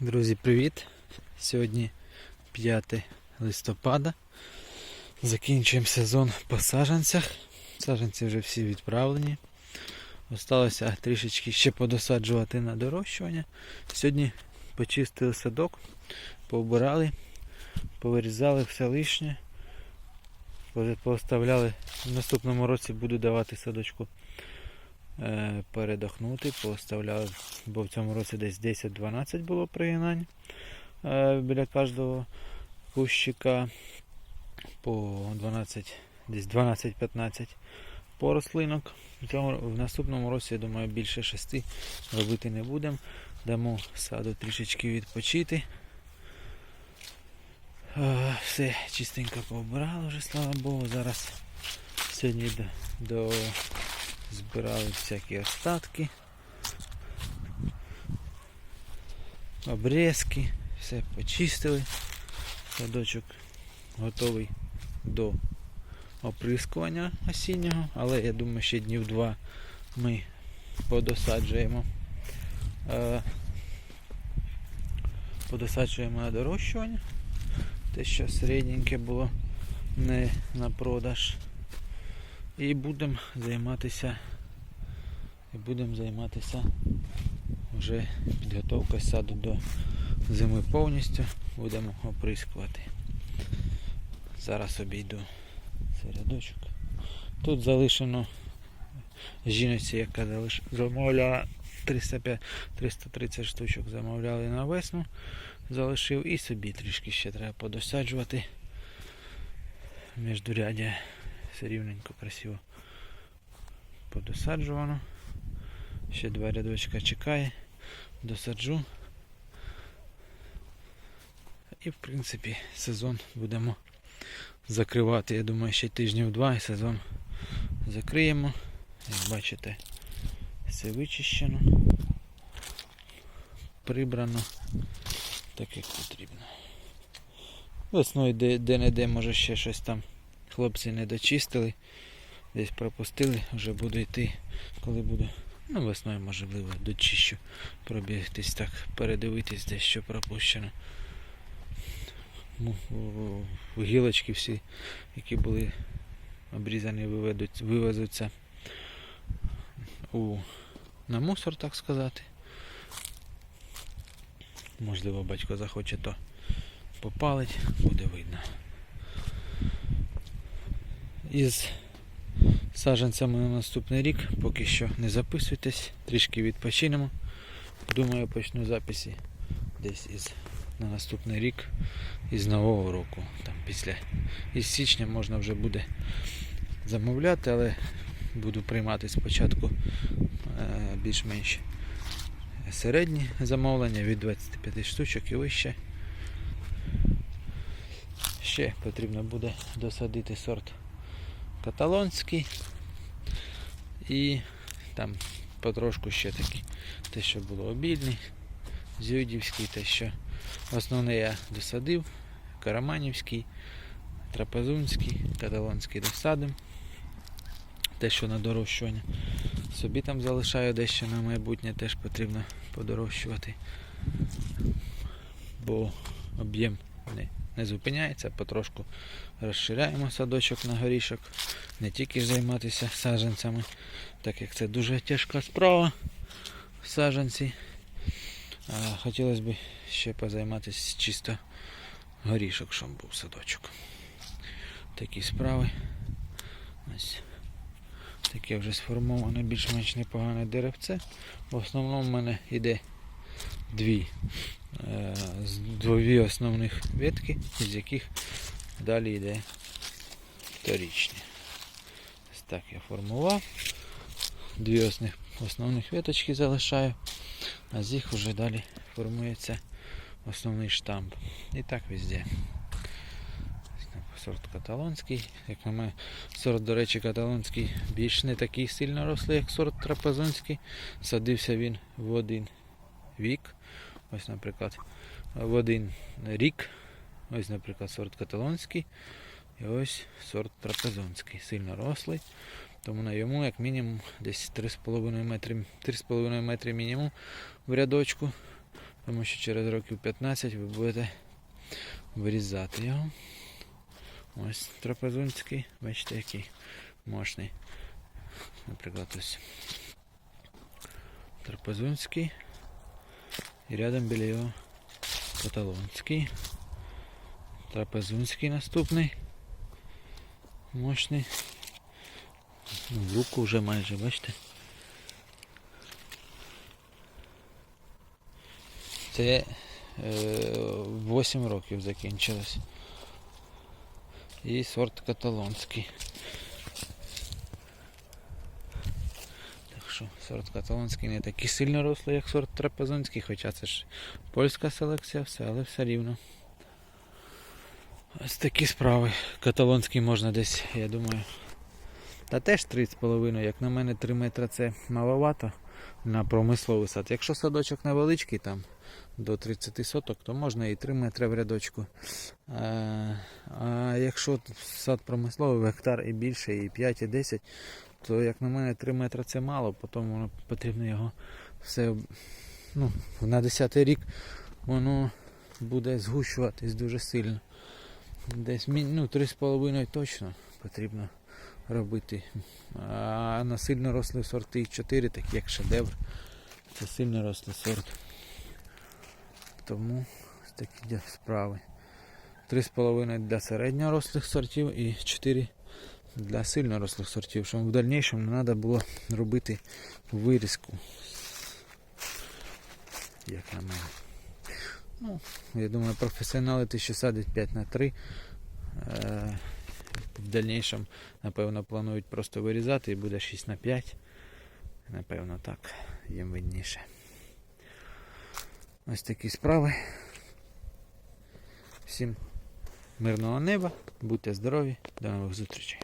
Друзі, привіт! Сьогодні 5 листопада. Закінчуємо сезон по саджанцях. Саджанці вже всі відправлені. Осталося трішечки ще подосаджувати на дорощування. Сьогодні почистили садок, поубирали, повирізали все лишнє. Поставляли. В наступному році буду давати садочку передохнути, поставляли, бо в цьому році десь 10-12 було пригинань е, біля кожного кущика по 12, десь 12-15 по рослинок. В, наступному році, я думаю, більше 6 робити не будемо. Дамо саду трішечки відпочити. Е, Все чистенько пообирали вже, слава Богу. Зараз сьогодні до збирали всякі остатки, обрізки, все почистили. Садочок готовий до оприскування осіннього, але я думаю, ще днів два ми подосаджуємо. Е, подосаджуємо на дорощування. Те, що середненьке було не на продаж. І будемо займатися і будемо займатися вже підготовкою саду до зими повністю. Будемо оприскувати. Зараз обійду цей рядочок. Тут залишено жіночці, яка залиш- замовляла 305 330 штучок замовляли на весну. Залишив і собі трішки ще треба подосаджувати. Міждурядя все рівненько, красиво подосаджувано. Ще два рядочка чекає, досаджу. І в принципі сезон будемо закривати. Я думаю, ще тижнів два і сезон закриємо. Як бачите, все вичищено, прибрано так як потрібно. Весною де- де-не-де може ще щось там хлопці не дочистили, десь пропустили, вже буду йти, коли буду. Ну, весною, можливо, дочищу, пробігтись так, передивитись десь що пропущено. В- Гілочки всі, які були обрізані, виведуть, вивезуться у, на мусор, так сказати. Можливо, батько захоче то попалить, буде видно. Із саджанцями на наступний рік поки що не записуйтесь, трішки відпочинемо. Думаю, почну записи десь із на наступний рік із нового року. Там після із січня можна вже буде замовляти, але буду приймати спочатку е, більш-менш середні замовлення від 25 штучок і вище. Ще потрібно буде досадити сорт каталонський і там потрошку ще такі те, що було обільний, зюдівський, те, що основне я досадив, караманівський, трапезунський, каталонський досадим. Те, що на дорощування. Собі там залишаю дещо на майбутнє, теж потрібно подорощувати. Бо об'єм не, не зупиняється, потрошку розширяємо садочок на горішок. Не тільки займатися саджанцями, так як це дуже тяжка справа саджанці. А хотілося б ще позайматися чисто горішок, щоб був садочок. Такі справи. Ось таке вже сформоване більш-менш непогане деревце. В основному в мене йде дві, дві основних ветки, з яких далі йде вторічні. Ось так я формував. Дві основних, основних веточки залишаю, а з їх вже далі формується основний штамп. І так везде. Сорт каталонський. Як на мене, сорт, до речі, каталонський більш не такий сильно рослий, як сорт трапезонський. Садився він в один вік. Ось, наприклад, в один рік. Ось, наприклад, сорт каталонський. І ось сорт трапезонський. Сильно рослий. Тому на йому як мінімум десь 3,5 метри, 3,5 метри мінімум в рядочку. Тому що через років 15 ви будете вирізати його. Ось трапезунський, бачите, який мощний. Наприклад, ось трапезунський. І рядом біля його каталонський. Трапезунський наступний. Мощний. Ну, вже майже, бачите. Це е, 8 років закінчилось. І сорт каталонський. Так що сорт каталонський не такий сильно рослий, як сорт трапезунський, хоча це ж польська селекція, все, але все рівно. Ось такі справи. Каталонський можна десь, я думаю. Та теж 3,5, як на мене 3 метри це маловато на промисловий сад. Якщо садочок невеличкий, там до 30 соток, то можна і 3 метри в рядочку. А, а якщо сад промисловий, гектар і більше, і 5, і 10, то як на мене 3 метри це мало, потім воно потрібно його все ну, на 10 рік воно буде згущуватись дуже сильно. Десь ну, 3,5 точно потрібно робити. А на сильно рослі сорти 4, такі як шедевр. Це сильно рослий сорт. Тому такі справи. 3,5 для середньорослих сортів і 4 для сильно рослих сортів, щоб в дальнішому треба було робити вирізку. Як на мене. Ну, я думаю, професіонали ті, що садять 5 на 3. Е, в дальнішому, напевно, планують просто вирізати і буде 6 на 5. Напевно, так, їм видніше. Ось такі справи. Всім мирного неба, будьте здорові, до нових зустрічей.